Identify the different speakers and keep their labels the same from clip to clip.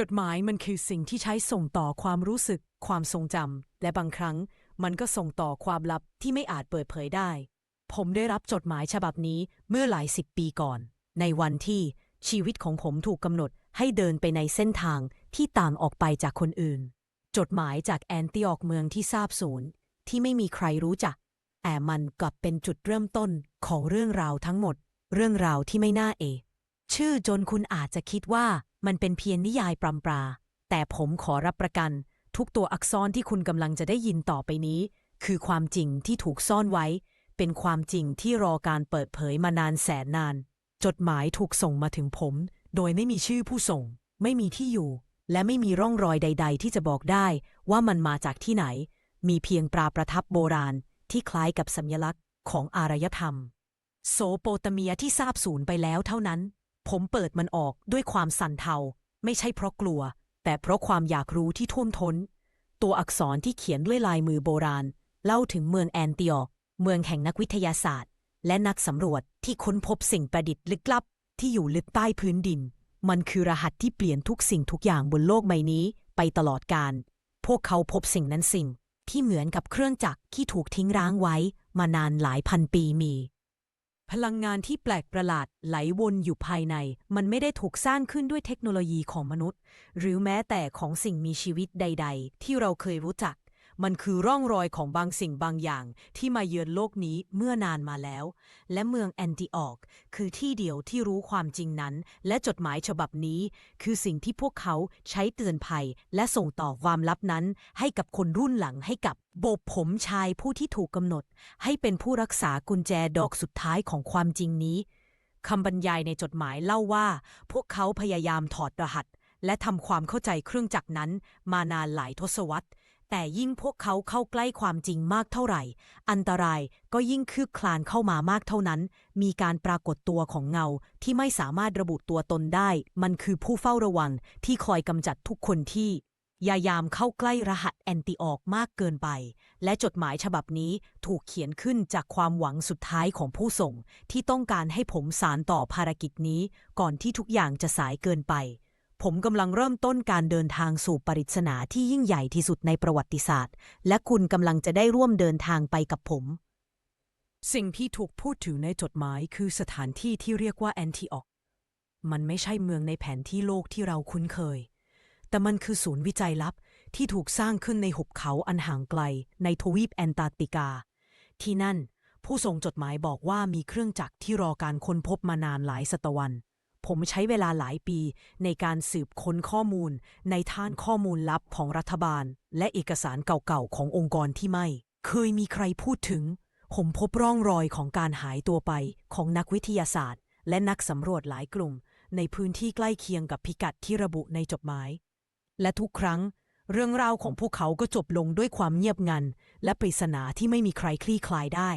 Speaker 1: จดหมายมันคือสิ่งที่ใช้ส่งต่อความรู้สึก ความทรงจำและบางครั้งมันก็ส่งต่อความลับที่ไม่อาจเปิดเผยได้ ผมได้รับจดหมายฉบับนี้เมื่อหลายสิบปีก่อน ในวันที่ชีวิตของผมถูกกำหนดให้เดินไปในเส้นทางที่ต่างออกไปจากคนอื่น จดหมายจากแอนติออกเมืองที่ทราบสูญที่ไม่มีใครรู้จัก แต่มันกลับเป็นจุดเริ่มต้นของเรื่องราวทั้งหมด เรื่องราวที่ไม่น่าเอชื่อจนคุณอาจจะคิดว่า มันเป็นเพียงนิยายปรำปรา แต่ผมขอรับประกัน ทุกตัวอักษรที่คุณกำลังจะได้ยินต่อไปนี้ คือความจริงที่ถูกซ่อนไว้ เป็นความจริงที่รอการเปิดเผยมานานแสนนาน จดหมายถูกส่งมาถึงผม โดยไม่มีชื่อผู้ส่ง ไม่มีที่อยู่ และไม่มีร่องรอยใด ๆ ที่จะบอกได้ว่ามันมาจากที่ไหน มีเพียงปราประทับโบราณ ที่คล้ายกับสัญลักษณ์ของอารยธรรมโซโปเตเมียที่ทราบสูญไปแล้วเท่านั้น ผมเปิดมันออกด้วยความสั่นเทา ไม่ใช่เพราะกลัว แต่เพราะความอยากรู้ที่ท่วมท้น ตัวอักษรที่เขียนด้วยลายมือโบราณ เล่าถึงเมืองแอนติออก เมืองแห่งนักวิทยาศาสตร์ และนักสำรวจที่ค้นพบสิ่งประดิษฐ์ลึกลับ ที่อยู่ลึกใต้พื้นดิน มันคือรหัสที่เปลี่ยนทุกสิ่งทุกอย่างบนโลกใบนี้ไปตลอดกาลพวกเขาพบสิ่งนั้นสิ่ง ที่เหมือนกับเครื่องจักรที่ถูกทิ้งร้างไว้มานานหลายพันปีมี พลังงานที่แปลกประหลาดไหลวนอยู่ภายใน มันไม่ได้ถูกสร้างขึ้นด้วยเทคโนโลยีของมนุษย์ หรือแม้แต่ของสิ่งมีชีวิตใด ๆ ที่เราเคยรู้จัก มันคือร่องรอยของบางสิ่งบางอย่างที่มาเยือนโลกนี้เมื่อนานมาแล้ว และเมืองแอนติออก คือที่เดียวที่รู้ความจริงนั้น และจดหมายฉบับนี้ คือสิ่งที่พวกเขาใช้เตือนภัย และส่งต่อความลับนั้น ให้กับคนรุ่นหลังให้กับโบบผมชายผู้ที่ถูกกำหนด ให้เป็นผู้รักษากุญแจดอกสุดท้ายของความจริงนี้คำบรรยายในจดหมายเล่าว่า พวกเขาพยายามถอดรหัส และทำความเข้าใจเครื่องจักรนั้นมานานหลายทศวรรษ แต่ยิ่งพวกเขาเข้าใกล้ความจริงมากเท่าไหร่ อันตรายก็ยิ่งคืบคลานเข้ามามากเท่านั้น มีการปรากฏตัวของเงาที่ไม่สามารถระบุตัวตนได้ มันคือผู้เฝ้าระวังที่คอยกำจัดทุกคนที่พยายามเข้าใกล้รหัสแอนติออกมากเกินไป และจดหมายฉบับนี้ถูกเขียนขึ้นจากความหวังสุดท้ายของผู้ส่ง ที่ต้องการให้ผมสารต่อภารกิจนี้ ก่อนที่ทุกอย่างจะสายเกินไป ผมกำลังเริ่มต้นการเดินทางสู่ปริศนาที่ยิ่งใหญ่ที่สุดในประวัติศาสตร์ และคุณกำลังจะได้ร่วมเดินทางไปกับผม สิ่งที่ถูกพูดถึงในจดหมายคือสถานที่ที่เรียกว่าแอนติออก มันไม่ใช่เมืองในแผนที่โลกที่เราคุ้นเคย แต่มันคือศูนย์วิจัยลับที่ถูกสร้างขึ้นในหุบเขาอันห่างไกล ในทวีปแอนตาร์กติกา ที่นั่น ผู้ส่งจดหมายบอกว่ามีเครื่องจักรที่รอการค้นพบมานานหลายศตวรรษ ผมใช้เวลาหลายปีในการสืบค้นข้อมูลในฐานข้อมูลลับของรัฐบาล และเอกสารเก่าๆขององค์กรที่ไม่ เคยมีใครพูดถึง ผมพบร่องรอยของการหายตัวไปของนักวิทยาศาสตร์ และนักสำรวจหลายกลุ่ม ในพื้นที่ใกล้เคียงกับพิกัดที่ระบุในจดหมาย และทุกครั้ง เรื่องราวของพวกเขาก็จบลงด้วยความเงียบงัน และปริศนาที่ไม่มีใครคลี่คลายได้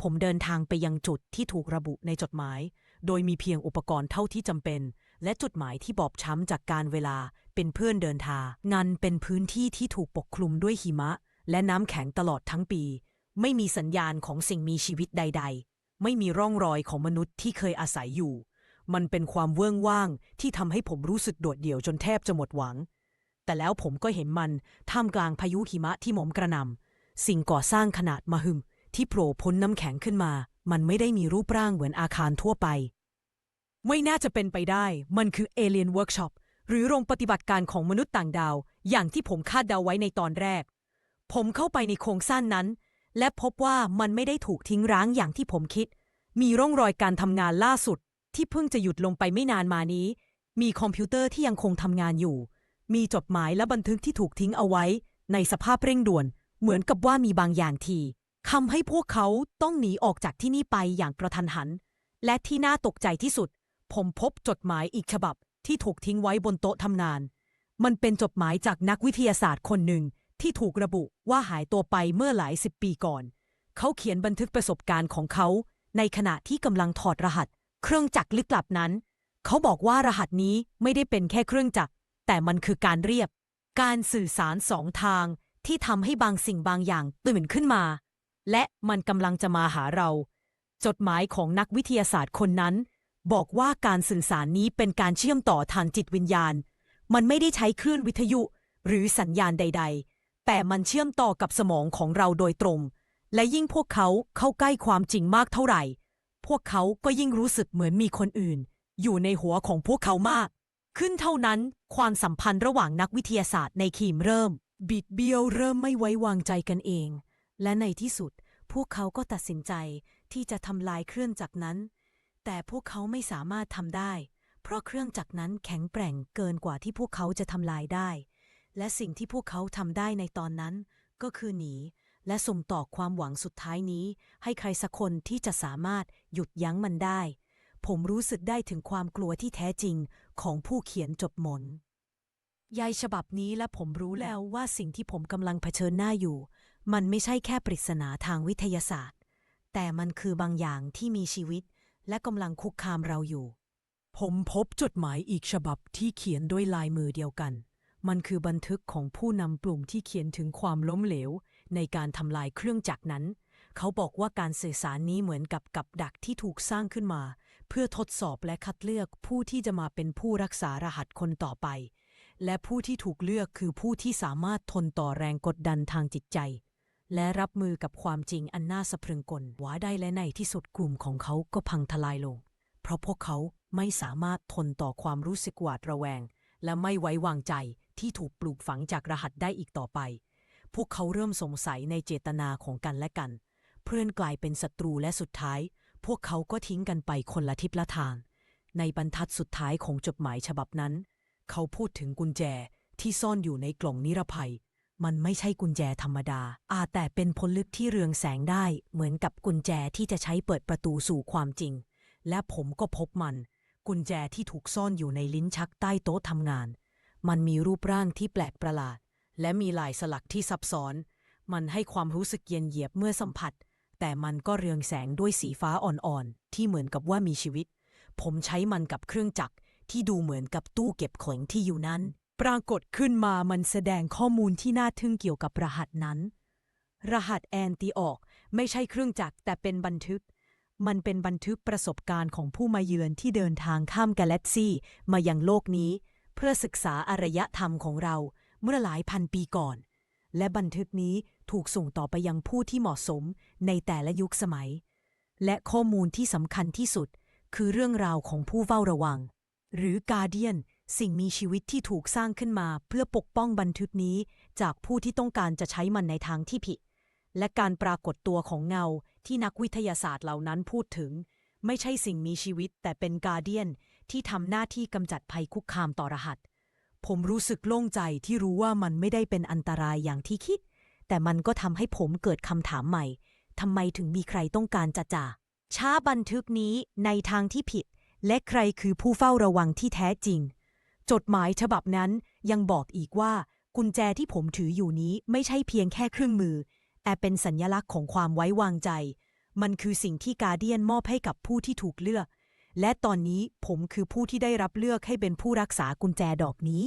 Speaker 1: ผมเดินทางไปยังจุดที่ถูกระบุในจดหมาย โดยมีเพียงอุปกรณ์เท่าที่จำเป็น และจุดหมายที่บอบช้ำจากการเวลาเป็นเพื่อนเดินทางงานเป็นพื้นที่ที่ถูกปกคลุมด้วยหิมะ และน้ำแข็งตลอดทั้งปี ไม่มีสัญญาณของสิ่งมีชีวิตใด ๆ ไม่มีร่องรอยของมนุษย์ที่เคยอาศัยอยู่ มันเป็นความเวิ้งว่างที่ทำให้ผมรู้สึกโดดเดี่ยวจนแทบจะหมดหวัง แต่แล้วผมก็เห็นมันท่ามกลางพายุหิมะที่หมมกระนำสิ่งก่อสร้างขนาดมหึมที่โผล่พ้นน้ำแข็งขึ้นมามันไม่ได้มีรูปร่างเหมือนอาคารทั่วไป ไม่น่าจะเป็นไปได้ มันคือเอเลียนเวิร์กช็อปหรือโรงปฏิบัติการของมนุษย์ต่างดาว อย่างที่ผมคาดเดาไว้ในตอนแรก ผมเข้าไปในโครงสร้างนั้น และพบว่ามันไม่ได้ถูกทิ้งร้างอย่างที่ผมคิด มีร่องรอยการทำงานล่าสุด ที่เพิ่งจะหยุดลงไปไม่นานมานี้ มีคอมพิวเตอร์ที่ยังคงทำงานอยู่ มีจดหมายและบันทึกที่ถูกทิ้งเอาไว้ ในสภาพเร่งด่วน เหมือนกับว่ามีบางอย่างที ทำให้พวกเขาต้องหนีออกจากที่นี่ไปอย่างกระทันหัน และที่น่าตกใจที่สุด ผมพบจดหมายอีกฉบับที่ถูกทิ้งไว้บนโต๊ะทำงาน มันเป็นจดหมายจากนักวิทยาศาสตร์คนหนึ่งที่ถูกระบุว่าหายตัวไปเมื่อหลายสิบปีก่อน เขาเขียนบันทึกประสบการณ์ของเขา ในขณะที่กำลังถอดรหัส เครื่องจักรลึกลับนั้น เขาบอกว่ารหัสนี้ไม่ได้เป็นแค่เครื่องจักร แต่มันคือการเรียบ การสื่อสารสองทางที่ทำให้บางสิ่งบางอย่างตื่นขึ้นมา และมันกำลังจะมาหาเรา จดหมายของนักวิทยาศาสตร์คนนั้น บอกว่าการสื่อสารนี้เป็นการเชื่อมต่อทางจิตวิญญาณ มันไม่ได้ใช้คลื่นวิทยุ หรือสัญญาณใด ๆ แต่มันเชื่อมต่อกับสมองของเราโดยตรง และยิ่งพวกเขาเข้าใกล้ความจริงมากเท่าไหร่ พวกเขาก็ยิ่งรู้สึกเหมือนมีคนอื่น อยู่ในหัวของพวกเขามาก ขึ้นเท่านั้นความสัมพันธ์ระหว่างนักวิทยาศาสตร์ในทีมเริ่ม บิดเบี้ยวเริ่มไม่ไว้วางใจกันเอง และในที่สุดพวกเขาก็ตัดสินใจที่จะทำลายเครื่องจักรนั้น แต่พวกเขาไม่สามารถทำได้ เพราะเครื่องจักรนั้นแข็งแกร่งเกินกว่าที่พวกเขาจะทำลายได้ และสิ่งที่พวกเขาทำได้ในตอนนั้น ก็คือหนี และส่งต่อความหวังสุดท้ายนี้ ให้ใครสักคนที่จะสามารถหยุดยั้งมันได้ ผมรู้สึกได้ถึงความกลัวที่แท้จริงของผู้เขียนจบมนยายฉบับนี้และผมรู้แล้วว่าสิ่งที่ผมกำลังเผชิญหน้าอยู่ มันไม่ใช่แค่ปริศนาทางวิทยาศาสตร์ แต่มันคือบางอย่างที่มีชีวิตและกำลังคุกคามเราอยู่ ผมพบจดหมายอีกฉบับที่เขียนด้วยลายมือเดียวกัน มันคือบันทึกของผู้นำกลุ่มที่เขียนถึงความล้มเหลว ในการทำลายเครื่องจักรนั้น เขาบอกว่าการสื่อสารนี้เหมือนกับกับดักที่ถูกสร้างขึ้นมา เพื่อทดสอบและคัดเลือกผู้ที่จะมาเป็นผู้รักษารหัสคนต่อไป และผู้ที่ถูกเลือกคือผู้ที่สามารถทนต่อแรงกดดันทางจิตใจ และรับมือกับความจริงอันน่าสะพรึงกลว่าได้และในที่สุดกลุ่มของเขาก็พังทลายลง เพราะพวกเขาไม่สามารถทนต่อความรู้สึกหวาดระแวง และไม่ไว้วางใจที่ถูกปลูกฝังจากรหัสได้อีกต่อไป พวกเขาเริ่มสงสัยในเจตนาของกันและกัน เพื่อนกลายเป็นศัตรูและสุดท้าย พวกเขาก็ทิ้งกันไปคนละทิศละทาง ในบรรทัดสุดท้ายของจดหมายฉบับนั้น เขาพูดถึงกุญแจที่ซ่อนอยู่ในกล่องนิรภัย มันไม่ใช่กุญแจธรรมดา อาจแต่เป็นพลลึกที่เรืองแสงได้ เหมือนกับกุญแจที่จะใช้เปิดประตูสู่ความจริง และผมก็พบมัน กุญแจที่ถูกซ่อนอยู่ในลิ้นชักใต้โต๊ะทำงาน มันมีรูปร่างที่แปลกประหลาด และมีลายสลักที่ซับซ้อน มันให้ความรู้สึกเย็นเยียบเมื่อสัมผัส แต่มันก็เรืองแสงด้วยสีฟ้าอ่อนๆ ที่เหมือนกับว่ามีชีวิต ผมใช้มันกับเครื่องจักรที่ดูเหมือนกับตู้เก็บของที่อยู่นั้น ปรากฏขึ้นมามันแสดงข้อมูลที่น่าทึ่งเกี่ยวกับรหัสนั้น รหัสแอนตีออกไม่ใช่เครื่องจักรแต่เป็นบันทึก มันเป็นบันทึกประสบการณ์ของผู้มาเยือนที่เดินทางข้ามกาแล็กซีมายังโลกนี้ เพื่อศึกษาอารยธรรมของเราเมื่อหลายพันปีก่อน และบันทึกนี้ถูกส่งต่อไปยังผู้ที่เหมาะสมในแต่ละยุคสมัย และข้อมูลที่สำคัญที่สุดคือเรื่องราวของผู้เฝ้าระวัง หรือกาเดียน สิ่งมีชีวิตที่ถูกสร้างขึ้นมาเพื่อปกป้องบันทึกนี้ จากผู้ที่ต้องการจะใช้มันในทางที่ผิด และการปรากฏตัวของเงาที่นักวิทยาศาสตร์เหล่านั้นพูดถึง ไม่ใช่สิ่งมีชีวิตแต่เป็นกาเดียนที่ทำหน้าที่กำจัดภัยคุกคามต่อรหัส ผมรู้สึกโล่งใจที่รู้ว่ามันไม่ได้เป็นอันตรายอย่างที่คิด แต่มันก็ทำให้ผมเกิดคำถามใหม่ทำไมถึงมีใครต้องการจะจ่าช้าบันทึกนี้ในทางที่ผิด และใครคือผู้เฝ้าระวังที่แท้จริง จดหมายฉบับนั้นยังบอกอีกว่ากุญแจที่ผมถืออยู่นี้ไม่ใช่เพียงแค่เครื่องมือ แต่เป็นสัญญลักษณ์ของความไว้วางใจ มันคือสิ่งที่กาเดียนมอบให้กับผู้ที่ถูกเลือก และตอนนี้ผมคือผู้ที่ได้รับเลือกให้เป็นผู้รักษากุญแจดอกนี้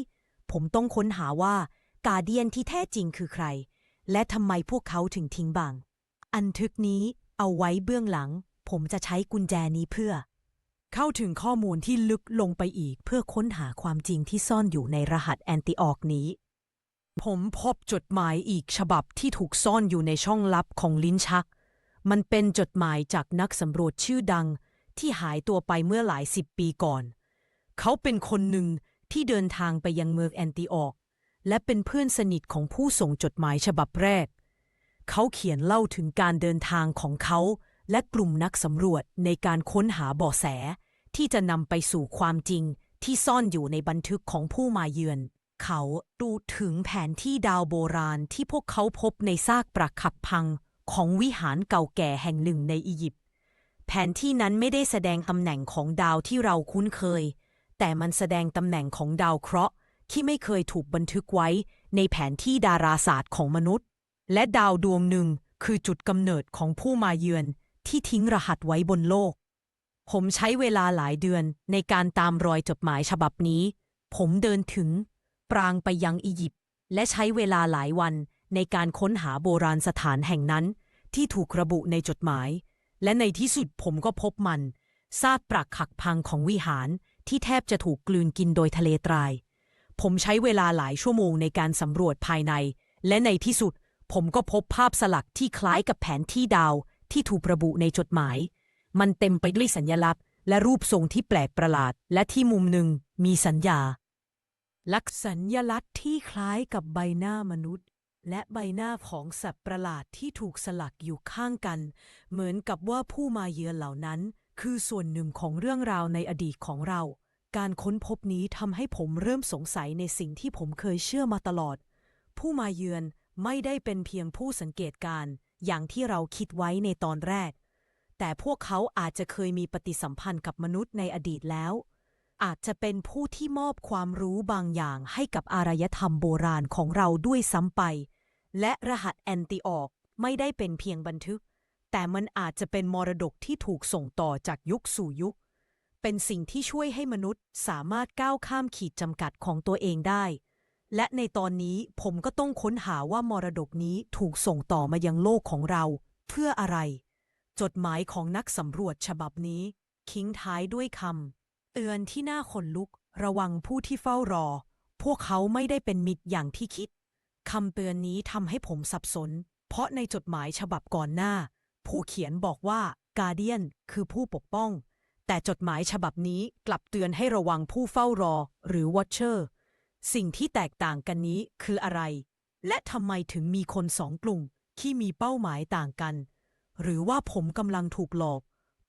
Speaker 1: ผมต้องค้นหาว่ากาเดียนที่แท้จริงคือใคร และทำไมพวกเขาถึงทิ้งบังอันทึกนี้เอาไว้เบื้องหลัง ผมจะใช้กุญแจนี้เพื่อ เข้าถึงข้อมูลที่ลึกลงไปอีก เพื่อค้นหาความจริงที่ซ่อนอยู่ในรหัสแอนติออกนี้ ผมพบจดหมายอีกฉบับที่ถูกซ่อนอยู่ในช่องลับของลิ้นชัก มันเป็นจดหมายจากนักสำรวจชื่อดังที่หายตัวไปเมื่อหลายสิบปีก่อน เขาเป็นคนหนึ่งที่เดินทางไปยังเมืองแอนติออก และเป็นเพื่อนสนิทของผู้ส่งจดหมายฉบับแรก เขาเขียนเล่าถึงการเดินทางของเขาและกลุ่มนักสำรวจในการค้นหาเบาะแส ที่จะนำไปสู่ความจริงที่ซ่อนอยู่ในบันทึกของผู้มาเยือน เขาดูถึงแผนที่ดาวโบราณที่พวกเขาพบในซากปรักหักพังของวิหารเก่าแก่แห่งหนึ่งในอียิปต์แผนที่นั้นไม่ได้แสดงตำแหน่งของดาวที่เราคุ้นเคย แต่มันแสดงตำแหน่งของดาวเคราะห์ที่ไม่เคยถูกบันทึกไว้ในแผนที่ดาราศาสตร์ของมนุษย์ และดาวดวงหนึ่งคือจุดกำเนิดของผู้มาเยือนที่ทิ้งรหัสไว้บนโลก ผมใช้เวลาหลายเดือนในการตามรอยจดหมายฉบับนี้ ผมเดินถึง ปรางไปยังอียิปต์และใช้เวลาหลายวันในการค้นหาโบราณสถานแห่งนั้น ที่ถูกระบุในจดหมาย และในที่สุดผมก็พบมันซากปรักหักพังของวิหารที่แทบจะถูกกลืนกินโดยทะเลตรายผผมใช้เวลาหลายชั่วโมงในการสำรวจภายใน และในที่สุด ผมก็พบภาพสลักที่คล้ายกับแผนที่ดาวที่ถูกระบุในจดหมาย มันเต็มไปด้วยสัญลักษณ์ และรูปทรงที่แปลกประหลาด และที่มุมหนึ่งมีสัญญา ลักษณ์สัญญลักษณ์ที่คล้ายกับใบหน้ามนุษย์ และใบหน้าของสัตว์ประหลาดที่ถูกสลักอยู่ข้างกัน เหมือนกับว่าผู้มาเยือนเหล่านั้น คือส่วนหนึ่งของเรื่องราวในอดีตของเรา การค้นพบนี้ทำให้ผมเริ่มสงสัยในสิ่งที่ผมเคยเชื่อมาตลอด ผู้มาเยือนไม่ได้เป็นเพียงผู้สังเกตการณ์อย่างที่เราคิดไว้ในตอนแรก แต่พวกเขาอาจจะเคยมีปฏิสัมพันธ์กับมนุษย์ในอดีตแล้ว อาจจะเป็นผู้ที่มอบความรู้บางอย่างให้กับอารยธรรมโบราณของเราด้วยซ้ำไป และรหัสแอนติออกไม่ได้เป็นเพียงบันทึก แต่มันอาจจะเป็นมรดกที่ถูกส่งต่อจากยุคสู่ยุค เป็นสิ่งที่ช่วยให้มนุษย์สามารถก้าวข้ามขีดจำกัดของตัวเองได้ และในตอนนี้ผมก็ต้องค้นหาว่ามรดกนี้ถูกส่งต่อมายังโลกของเรา เพื่ออะไร จดหมายของนักสำรวจฉบับนี้ทิ้งท้ายด้วยคำเตือนที่น่าขนลุก ระวังผู้ที่เฝ้ารอ พวกเขาไม่ได้เป็นมิตรอย่างที่คิดคำเตือนนี้ทำให้ผมสับสน เพราะในจดหมายฉบับก่อนหน้า ผู้เขียนบอกว่ากาเดียนคือผู้ปกป้อง แต่จดหมายฉบับนี้กลับเตือนให้ระวังผู้เฝ้ารอ หรือวอชเชอร์ สิ่งที่แตกต่างกันนี้คืออะไร และทำไมถึงมีคนสองกลุ่มที่มีเป้าหมายต่างกัน หรือว่าผมกำลังถูกหลอก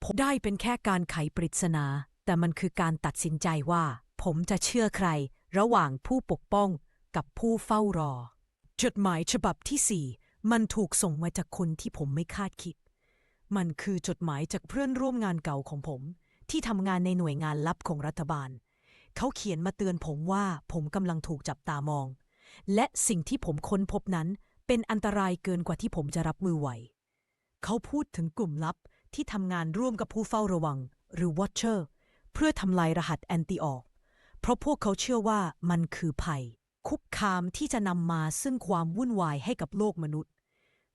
Speaker 1: ผมได้เป็นแค่การไขปริศนา แต่มันคือการตัดสินใจว่า ผมจะเชื่อใคร ระหว่างผู้ปกป้องกับผู้เฝ้ารอ จดหมายฉบับที่สี่มันถูกส่งมาจากคนที่ผมไม่คาดคิด มันคือจดหมายจากเพื่อนร่วมงานเก่าของผม ที่ทำงานในหน่วยงานลับของรัฐบาล เขาเขียนมาเตือนผมว่าผมกำลังถูกจับตามอง และสิ่งที่ผมค้นพบนั้นเป็นอันตรายเกินกว่าที่ผมจะรับมือไหว เขาพูดถึงกลุ่มลับที่ทำงานร่วมกับผู้เฝ้าระวัง หรือ Watcher เพื่อทำลายรหัสแอนติออก เพราะพวกเขาเชื่อว่ามันคือภัย คุกคามที่จะนำมาซึ่งความวุ่นวายให้กับโลกมนุษย์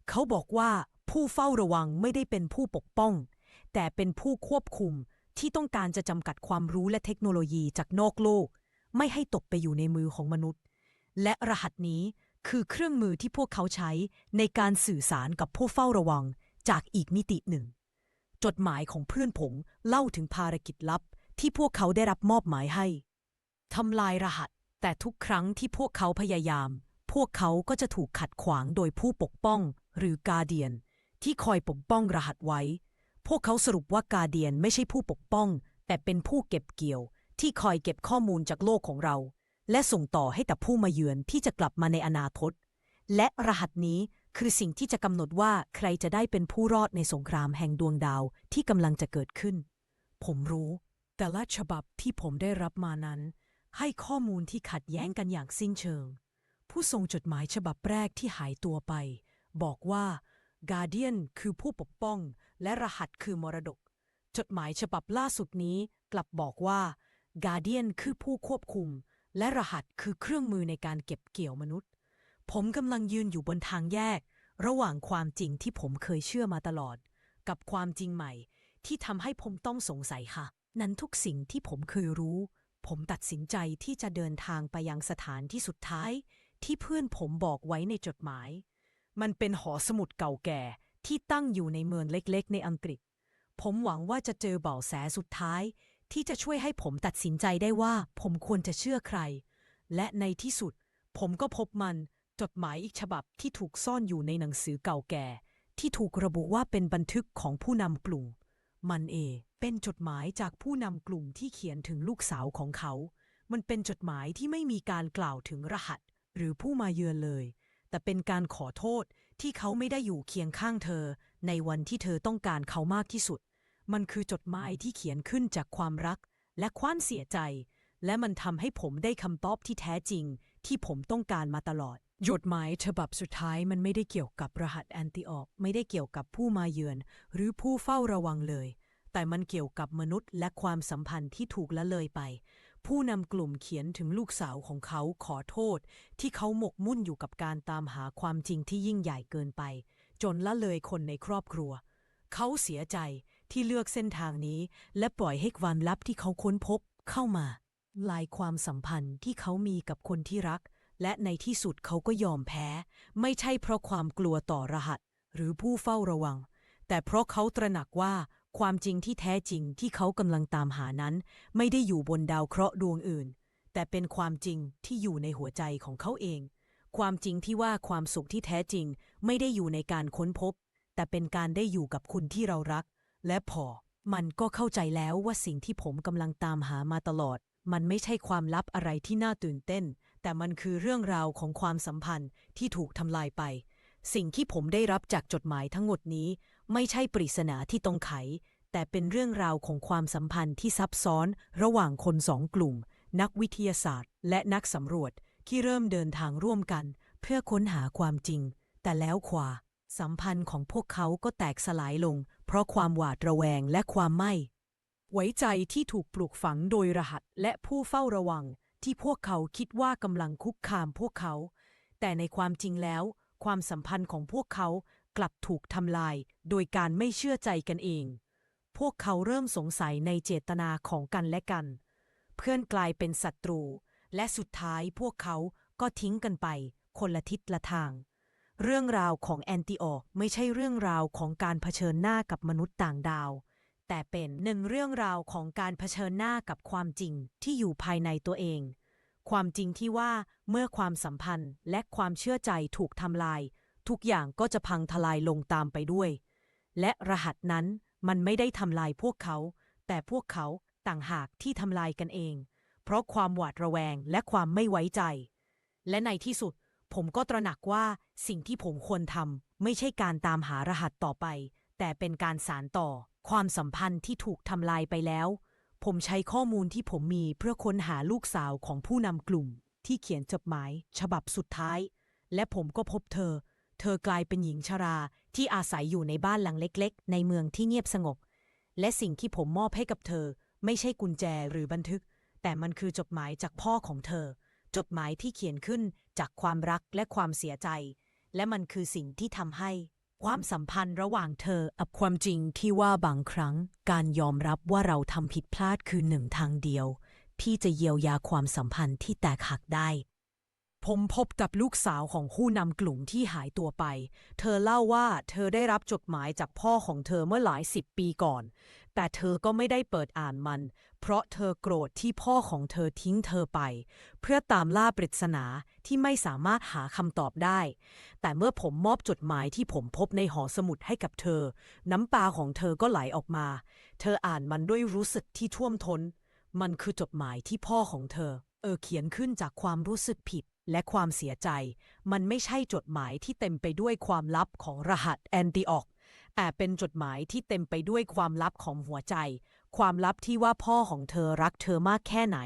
Speaker 1: เขาบอกว่าผู้เฝ้าระวังไม่ได้เป็นผู้ปกป้อง แต่เป็นผู้ควบคุมที่ต้องการจะจำกัดความรู้และเทคโนโลยีจากนอกโลก ไม่ให้ตกไปอยู่ในมือของมนุษย์ และรหัสนี้คือเครื่องมือที่พวกเขาใช้ในการสื่อสารกับผู้เฝ้าระวัง จากอีกมิติหนึ่ง จดหมายของเพื่อนผมเล่าถึงภารกิจลับที่พวกเขาได้รับมอบหมายให้ทำลายรหัส แต่ทุกครั้งที่พวกเขาพยายาม พวกเขาก็จะถูกขัดขวางโดยผู้ปกป้องหรือกาเดียน ที่คอยปกป้องรหัสไว้ พวกเขาสรุปว่ากาเดียนไม่ใช่ผู้ปกป้อง แต่เป็นผู้เก็บเกี่ยว ที่คอยเก็บข้อมูลจากโลกของเรา และส่งต่อให้กับผู้มาเยือนที่จะกลับมาในอนาคต และรหัสนี้ คือสิ่งที่จะกำหนดว่าใครจะได้เป็นผู้รอดในสงครามแห่งดวงดาวที่กำลังจะเกิดขึ้น ผมรู้ แต่ละฉบับที่ผมได้รับมานั้น ให้ข้อมูลที่ขัดแย้งกันอย่างสิ้นเชิง ผู้ส่งจดหมายฉบับแรกที่หายตัวไป บอกว่ากาเดียนคือผู้ปกป้อง และรหัสคือมรดก จดหมายฉบับล่าสุดนี้กลับบอกว่ากาเดียนคือผู้ควบคุม และรหัสคือเครื่องมือในการเก็บเกี่ยวมนุษย์ ผมกำลังยืนอยู่บนทางแยก ระหว่างความจริงที่ผมเคยเชื่อมาตลอด กับความจริงใหม่ ที่ทำให้ผมต้องสงสัยค่ะ นั้นทุกสิ่งที่ผมเคยรู้ ผมตัดสินใจที่จะเดินทางไปยังสถานที่สุดท้าย ที่เพื่อนผมบอกไว้ในจดหมาย มันเป็นหอสมุดเก่าแก่ที่ตั้งอยู่ในเมืองเล็กๆ ในอังกฤษ ผมหวังว่าจะเจอเบาะแสสุดท้าย ที่จะช่วยให้ผมตัดสินใจได้ว่าผมควรจะเชื่อใคร และในที่สุด ผมก็พบมัน จดหมายอีกฉบับที่ถูกซ่อนอยู่ในหนังสือเก่าแก่ ที่ถูกระบุว่าเป็นบันทึกของผู้นำกลุ่ม มันเอ เป็นจดหมายจากผู้นำกลุ่มที่เขียนถึงลูกสาวของเขา มันเป็นจดหมายที่ไม่มีการกล่าวถึงรหัส หรือผู้มาเยือนเลย แต่เป็นการขอโทษที่เขาไม่ได้อยู่เคียงข้างเธอ ในวันที่เธอต้องการเขามากที่สุด มันคือจดหมายที่เขียนขึ้นจากความรัก และความเสียใจ และมันทำให้ผมได้คำตอบที่แท้จริง ที่ผมต้องการมาตลอด จดหมายฉบับสุดท้ายมันไม่ได้เกี่ยวกับรหัสแอนติออก ไม่ได้เกี่ยวกับผู้มาเยือน หรือผู้เฝ้าระวังเลย แต่มันเกี่ยวกับมนุษย์และความสัมพันธ์ที่ถูกละเลยไป ผู้นำกลุ่มเขียนถึงลูกสาวของเขาขอโทษ ที่เขาหมกมุ่นอยู่กับการตามหาความจริงที่ยิ่งใหญ่เกินไป จนละเลยคนในครอบครัว เขาเสียใจที่เลือกเส้นทางนี้ และปล่อยให้ความลับที่เขาค้นพบเข้ามา ลายความสัมพันธ์ที่เขามีกับคนที่รัก และในที่สุดเขาก็ยอมแพ้ ไม่ใช่เพราะความกลัวต่อรหัส หรือผู้เฝ้าระวัง แต่เพราะเขาตระหนักว่าความจริงที่แท้จริงที่เขากำลังตามหานั้น ไม่ได้อยู่บนดาวเคราะห์ดวงอื่น แต่เป็นความจริงที่อยู่ในหัวใจของเขาเอง ความจริงที่ว่าความสุขที่แท้จริงไม่ได้อยู่ในการค้นพบ แต่เป็นการได้อยู่กับคุณที่เรารัก และพอ มันก็เข้าใจแล้วว่าสิ่งที่ผมกำลังตามหามาตลอด มันไม่ใช่ความลับอะไรที่น่าตื่นเต้น แต่มันคือเรื่องราวของความสัมพันธ์ที่ถูกทำลายไป สิ่งที่ผมได้รับจากจดหมายทั้งหมดนี้ ไม่ใช่ปริศนาที่ต้องไข แต่เป็นเรื่องราวของความสัมพันธ์ที่ซับซ้อนระหว่างคนสองกลุ่ม นักวิทยาศาสตร์ และนักสำรวจที่เริ่มเดินทางร่วมกัน เพื่อค้นหาความจริง แต่แล้วขวาสัมพันธ์ของพวกเขาก็แตกสลายลง เพราะความหวาดระแวงและความไม่ ไว้ใจที่ถูกปลูกฝังโดยรหัสและผู้เฝ้าระวัง ที่พวกเขาคิดว่ากำลังคุกคามพวกเขา แต่ในความจริงแล้ว ความสัมพันธ์ของพวกเขากลับถูกทำลาย โดยการไม่เชื่อใจกันเอง พวกเขาเริ่มสงสัยในเจตนาของกันและกัน เพื่อนกลายเป็นศัตรู และสุดท้ายพวกเขาก็ทิ้งกันไป คนละทิศละทาง เรื่องราวของแอนติโอไม่ใช่เรื่องราวของการเผชิญหน้ากับมนุษย์ต่างดาว แต่เป็นหนึ่งเรื่องราวของการเผชิญหน้ากับความจริงที่อยู่ภายในตัวเอง ความจริงที่ว่าเมื่อความสัมพันธ์และความเชื่อใจถูกทำลาย ทุกอย่างก็จะพังทลายลงตามไปด้วย และรหัสนั้นมันไม่ได้ทำลายพวกเขา แต่พวกเขาต่างหากที่ทำลายกันเอง เพราะความหวาดระแวงและความไม่ไว้ใจ และในที่สุด ผมก็ตระหนักว่าสิ่งที่ผมควรทำไม่ใช่การตามหารหัสต่อไป แต่เป็นการสานต่อ ความสัมพันธ์ที่ถูกทำลายไปแล้ว ผมใช้ข้อมูลที่ผมมีเพื่อค้นหาลูกสาวของผู้นำกลุ่ม ที่เขียนจดหมาย ฉบับสุดท้าย และผมก็พบเธอ เธอกลายเป็นหญิงชราที่อาศัยอยู่ในบ้านหลังเล็ก ๆ ในเมืองที่เงียบสงบ และสิ่งที่ผมมอบให้กับเธอ ไม่ใช่กุญแจหรือบันทึก แต่มันคือจดหมายจากพ่อของเธอ จดหมายที่เขียนขึ้นจากความรักและความเสียใจ และมันคือสิ่งที่ทำให้ ความสัมพันธ์ระหว่างเธอกับความจริงที่ว่าบางครั้งการยอมรับว่าเราทำผิดพลาดคือหนึ่งทางเดียว ที่จะเยียวยาความสัมพันธ์ที่แตกหักได้ ผมพบกับลูกสาวของผู้นำกลุ่มที่หายตัวไป เธอเล่าว่าเธอได้รับจดหมายจากพ่อของเธอเมื่อหลายสิบปีก่อน แต่เธอก็ไม่ได้เปิดอ่านมัน เพราะเธอโกรธที่พ่อของเธอทิ้งเธอไป เพื่อตามล่าปริศนาที่ไม่สามารถหาคำตอบได้ แต่เมื่อผมมอบจดหมายที่ผมพบในหอสมุดให้กับเธอ น้ำตาของเธอก็ไหลออกมา เธออ่านมันด้วยรู้สึกที่ท่วมท้น มันคือจดหมายที่พ่อของเธอ เออเขียนขึ้นจากความรู้สึกผิดและความเสียใจ มันไม่ใช่จดหมายที่เต็มไปด้วยความลับของรหัสแอนติออกแต่เป็นจดหมายที่เต็มไปด้วยความลับของหัวใจ ความลับที่ว่าพ่อของเธอรักเธอมากแค่ไหน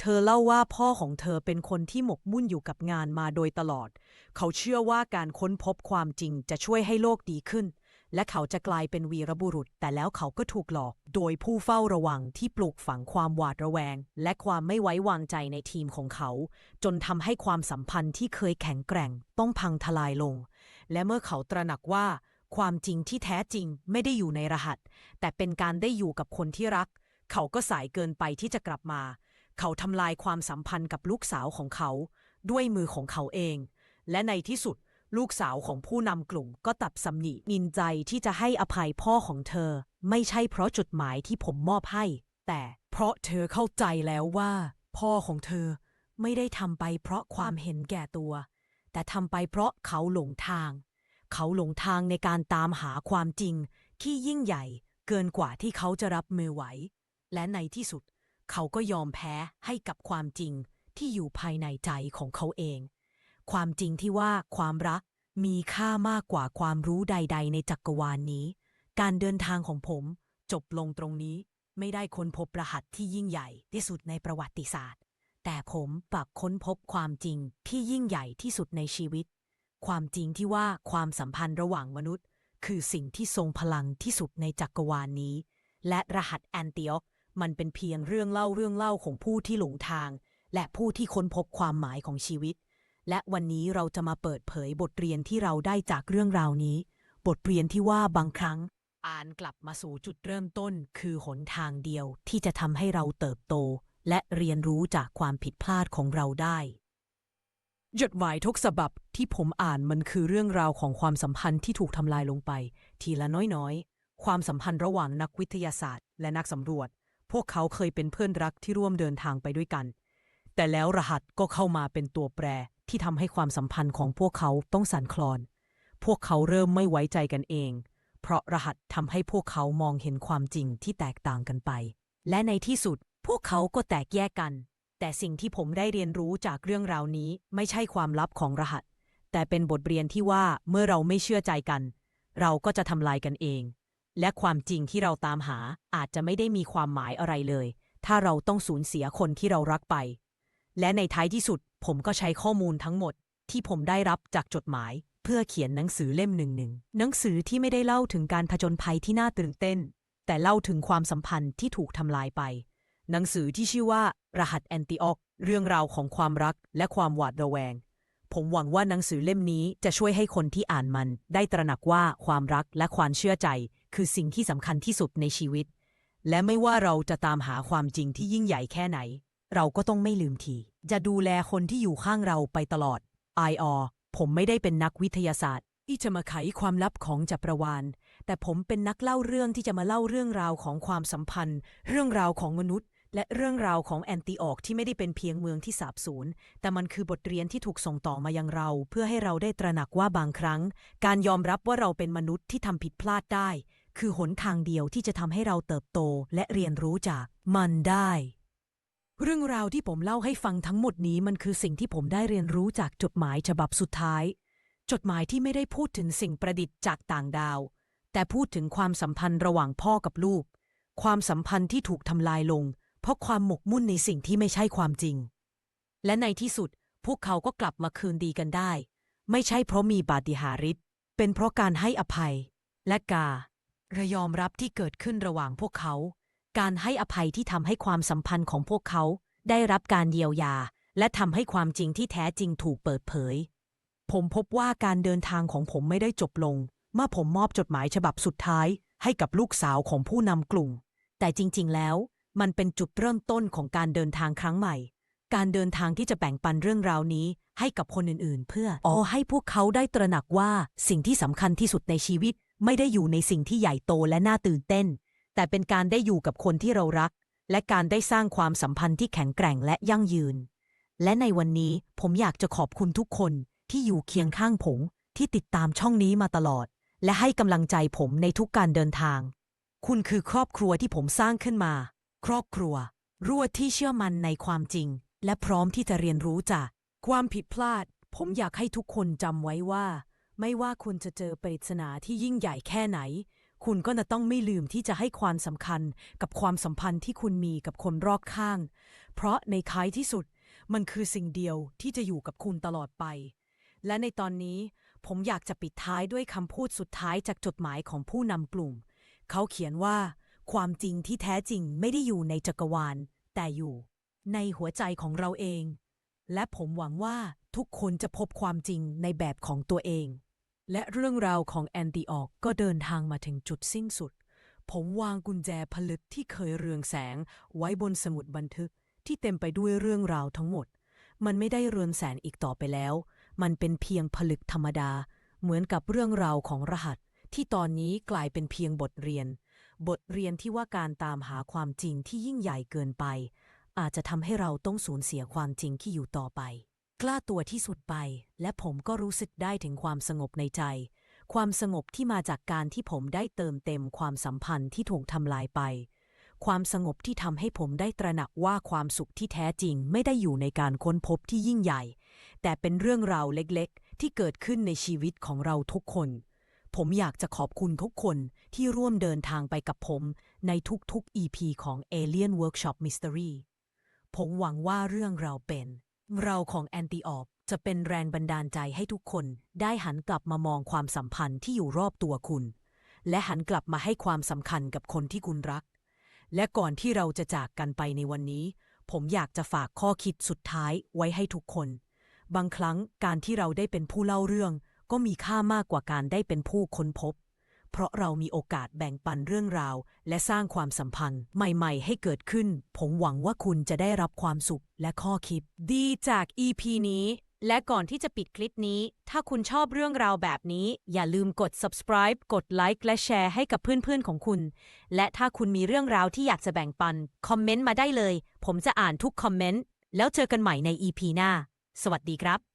Speaker 1: เธอเล่าว่าพ่อของเธอเป็นคนที่หมกมุ่นอยู่กับงานมาโดยตลอด เขาเชื่อว่าการค้นพบความจริงจะช่วยให้โลกดีขึ้น และเขาจะกลายเป็นวีรบุรุษ แต่แล้วเขาก็ถูกหลอก โดยผู้เฝ้าระวังที่ปลูกฝังความหวาดระแวง และความไม่ไว้วางใจในทีมของเขา จนทำให้ความสัมพันธ์ที่เคยแข็งแกร่ง ต้องพังทลายลง และเมื่อเขาตระหนักว่า ความจริงที่แท้จริงไม่ได้อยู่ในรหัส แต่เป็นการได้อยู่กับคนที่รัก เขาก็สายเกินไปที่จะกลับมา เขาทำลายความสัมพันธ์กับลูกสาวของเขา ด้วยมือของเขาเอง และในที่สุด ลูกสาวของผู้นำกลุ่มก็ตัดสำนินินใจที่จะให้อภัยพ่อของเธอ ไม่ใช่เพราะจดหมายที่ผมมอบให้ แต่เพราะเธอเข้าใจแล้วว่า พ่อของเธอไม่ได้ทำไปเพราะความเห็นแก่ตัว แต่ทำไปเพราะเขาหลงทาง เขาหลงทางในการตามหาความจริงที่ยิ่งใหญ่เกินกว่าที่เขาจะรับมือไหว และในที่สุด เขาก็ยอมแพ้ให้กับความจริงที่อยู่ภายในใจของเขาเอง ความจริงที่ว่าความรักมีค่ามากกว่าความรู้ใด ๆ ในจักรวาลนนี้ การเดินทางของผมจบลงตรงนี้ไม่ได้ค้นพบรหัสที่ยิ่งใหญ่ที่สุดในประวัติศาสตร์ แต่ผมกลับค้นพบความจริงที่ยิ่งใหญ่ที่สุดในชีวิต ความจริงที่ว่าความสัมพันธ์ระหว่างมนุษย์ คือสิ่งที่ทรงพลังที่สุดในจักรวาลนนี้ และรหัสแอนติออกมันเป็นเพียงเรื่องเล่าเรื่องเล่าของผู้ที่หลงทาง และผู้ที่ค้นพบความหมายของชีวิต และวันนี้เราจะมาเปิดเผยบทเรียนที่เราได้จากเรื่องราวนี้ บทเรียนที่ว่าบางครั้ง อ่านกลับมาสู่จุดเริ่มต้น คือหนทางเดียวที่จะทำให้เราเติบโต และเรียนรู้จากความผิดพลาดของเราได้ จดหมายทุกฉบับที่ผมอ่านมันคือเรื่องราวของความสัมพันธ์ที่ถูกทำลายลงไป ทีละน้อยๆ ความสัมพันธ์ระหว่างนักวิทยาศาสตร์ และนักสำรวจ พวกเขาเคยเป็นเพื่อนรักที่ร่วมเดินทางไปด้วยกัน แต่แล้วรหัสก็เข้ามาเป็นตัวแปรที่ทำให้ความสัมพันธ์ของพวกเขาต้องสั่นคลอน พวกเขาเริ่มไม่ไว้ใจกันเอง เพราะรหัสทำให้พวกเขามองเห็นความจริงที่แตกต่างกันไป และในที่สุดพวกเขาก็แตกแยกกัน แต่สิ่งที่ผมได้เรียนรู้จากเรื่องราวนี้ไม่ใช่ความลับของรหัส แต่เป็นบทเรียนที่ว่าเมื่อเราไม่เชื่อใจกัน เราก็จะทำลายกันเอง และความจริงที่เราตามหาอาจจะไม่ได้มีความหมายอะไรเลย ถ้าเราต้องสูญเสียคนที่เรารักไป และในท้ายที่สุด ผมก็ใช้ข้อมูลทั้งหมด ที่ผมได้รับจากจดหมาย เพื่อเขียนหนังสือเล่มหนึ่งหนึ่งหนังสือที่ไม่ได้เล่าถึงการผจญภัยที่น่าตื่นเต้น แต่เล่าถึงความสัมพันธ์ที่ถูกทำลายไป หนังสือที่ชื่อว่า รหัสแอนติออก เรื่องราวของความรักและความหวาดระแวง ผมหวังว่าหนังสือเล่มนี้จะช่วยให้คนที่อ่านมัน ได้ตระหนักว่าความรักและความเชื่อใจ คือสิ่งที่สำคัญที่สุดในชีวิต และไม่ว่าเราจะตามหาความจริงที่ยิ่งใหญ่แค่ไหน เราก็ต้องไม่ลืมที จะดูแลคนที่อยู่ข้างเราไปตลอด I.O. ผมไม่ได้เป็นนักวิทยาศาสตร์ ที่จะมาไขความลับของจักรวาลแต่ผมเป็นนักเล่าเรื่องที่จะมาเล่าเรื่องราวของความสัมพันธ์ เรื่องราวของมนุษย์ และเรื่องราวของแอนติออกที่ไม่ได้เป็นเพียงเมืองที่สาบสูญ แต่มันคือบทเรียนที่ถูกส่งต่อมายังเรา เพื่อให้เราได้ตระหนักว่าบางครั้ง การยอมรับว่าเราเป็นมนุษย์ที่ทำผิดพลาดได้ คือหนทางเดียวที่จะทำให้เราเติบโตและเรียนรู้จากมันได้ เรื่องราวที่ผมเล่าให้ฟังทั้งหมดนี้มันคือสิ่งที่ผมได้เรียนรู้จากจดหมายฉบับสุดท้าย จดหมายที่ไม่ได้พูดถึงสิ่งประดิษฐ์จากต่างดาว แต่พูดถึงความสัมพันธ์ระหว่างพ่อกับลูก ความสัมพันธ์ที่ถูกทำลายลง เพราะความหมกมุ่นในสิ่งที่ไม่ใช่ความจริง และในที่สุดพวกเขาก็กลับมาคืนดีกันได้ ไม่ใช่เพราะมีปาฏิหาริย์เป็นเพราะการให้อภัย และการะยอมรับที่เกิดขึ้นระหว่างพวกเขา การให้อภัยที่ทำให้ความสัมพันธ์ของพวกเขา ได้รับการเยียวยา และทำให้ความจริงที่แท้จริงถูกเปิดเผย ผมพบว่าการเดินทางของผมไม่ได้จบลง เมื่อผมมอบจดหมายฉบับสุดท้าย ให้กับลูกสาวของผู้นำกลุ่ม แต่จริง ๆ แล้ว มันเป็นจุดเริ่มต้นของการเดินทางครั้งใหม่ การเดินทางที่จะแบ่งปันเรื่องราวนี้ให้กับคนอื่นๆ เพื่อออให้พวกเขาได้ตระหนักว่าสิ่งที่สำคัญที่สุดในชีวิต ไม่ได้อยู่ในสิ่งที่ใหญ่โตและน่าตื่นเต้น แต่เป็นการได้อยู่กับคนที่เรารัก และการได้สร้างความสัมพันธ์ที่แข็งแกร่งและยั่งยืน และในวันนี้ผมอยากจะขอบคุณทุกคนที่อยู่เคียงข้างผมที่ติดตามช่องนี้มาตลอด และให้กำลังใจผมในทุกการเดินทาง คุณคือครอบครัวที่ผมสร้างขึ้นมา ครอบครัว รั่วที่เชื่อมันในความจริง และพร้อมที่จะเรียนรู้จากความผิดพลาด ผมอยากให้ทุกคนจำไว้ว่า ไม่ว่าคุณจะเจอปริศนาที่ยิ่งใหญ่แค่ไหน คุณก็จะต้องไม่ลืมที่จะให้ความสำคัญกับความสัมพันธ์ที่คุณมีกับคนรอบข้าง เพราะในท้ายที่สุด มันคือสิ่งเดียวที่จะอยู่กับคุณตลอดไป และในตอนนี้ผมอยากจะปิดท้ายด้วยคำพูดสุดท้ายจากจดหมายของผู้นำกลุ่ม เขาเขียนว่า ความจริงที่แท้จริงไม่ได้อยู่ในจักรวาล แต่อยู่ ในหัวใจของเราเอง และผมหวังว่าทุกคนจะพบความจริงในแบบของตัวเอง และเรื่องราวของแอนติออกก็เดินทางมาถึงจุดสิ้นสุด ผมวางกุญแจผลึกที่เคยเรืองแสง ไว้บนสมุดบันทึกที่เต็มไปด้วยเรื่องราวทั้งหมด มันไม่ได้เรืองแสงอีกต่อไปแล้ว มันเป็นเพียงผลึกธรรมดา เหมือนกับเรื่องราวของรหัส ที่ตอนนี้กลายเป็นเพียงบทเรียน บทเรียนที่ว่าการตามหาความจริงที่ยิ่งใหญ่เกินไป อาจจะทำให้เราต้องสูญเสียความจริงที่อยู่ต่อไป กล้าตัวที่สุดไป และผมก็รู้สึกได้ถึงความสงบในใจ ความสงบที่มาจากการที่ผมได้เติมเต็มความสัมพันธ์ที่ถูกทำลายไป ความสงบที่ทำให้ผมได้ตระหนักว่าความสุขที่แท้จริง ไม่ได้อยู่ในการค้นพบที่ยิ่งใหญ่ แต่เป็นเรื่องราวเล็กๆ ที่เกิดขึ้นในชีวิตของเราทุกคน ผมอยากจะขอบคุณทุกคนที่ร่วมเดินทางไปกับผมในทุกๆ EP ของ Alien Workshop Mystery ผมหวังว่าเรื่องเราเป็น เราของแอนติออกจะเป็นแรงบันดาลใจให้ทุกคนได้หันกลับมามองความสัมพันธ์ที่อยู่รอบตัวคุณ และหันกลับมาให้ความสำคัญกับคนที่คุณรัก และก่อนที่เราจะจากกันไปในวันนี้ ผมอยากจะฝากข้อคิดสุดท้ายไว้ให้ทุกคน บางครั้งการที่เราได้เป็นผู้เล่าเรื่อง ก็มีค่ามากกว่าการได้เป็นผู้ค้นพบ เพราะเรามีโอกาสแบ่งปันเรื่องราว และสร้างความสัมพันธ์ ใหม่ๆ ให้เกิดขึ้น ผมหวังว่าคุณจะได้รับความสุขและข้อคิด ดีจาก EP นี้ และก่อนที่จะปิดคลิปนี้ ถ้าคุณชอบเรื่องราวแบบนี้ อย่าลืมกด subscribe กดไลค์และแชร์ให้กับเพื่อนๆของคุณ และถ้าคุณมีเรื่องราวที่อยากจะแบ่งปัน คอมเมนต์มาได้เลย ผมจะอ่านทุกคอมเมนต์ แล้วเจอกันใหม่ใน EP หน้า สวัสดีครับ